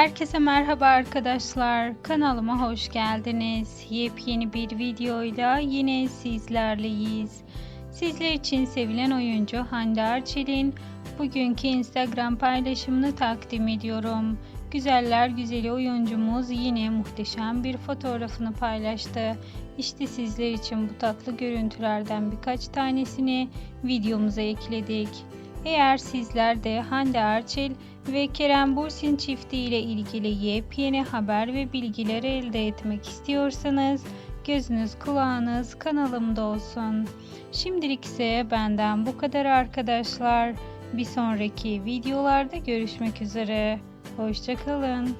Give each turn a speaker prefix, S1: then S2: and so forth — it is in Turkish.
S1: Herkese merhaba arkadaşlar. Kanalıma hoş geldiniz. Yepyeni bir videoyla yine sizlerleyiz. Sizler için sevilen oyuncu Hande Erçel'in bugünkü Instagram paylaşımını takdim ediyorum. Güzeller güzeli oyuncumuz yine muhteşem bir fotoğrafını paylaştı. İşte sizler için bu tatlı görüntülerden birkaç tanesini videomuza ekledik. Eğer sizler de Hande Erçel ve Kerem Bursin çifti ile ilgili yepyeni haber ve bilgiler elde etmek istiyorsanız gözünüz kulağınız kanalımda olsun. Şimdilik ise benden bu kadar arkadaşlar. Bir sonraki videolarda görüşmek üzere. Hoşçakalın.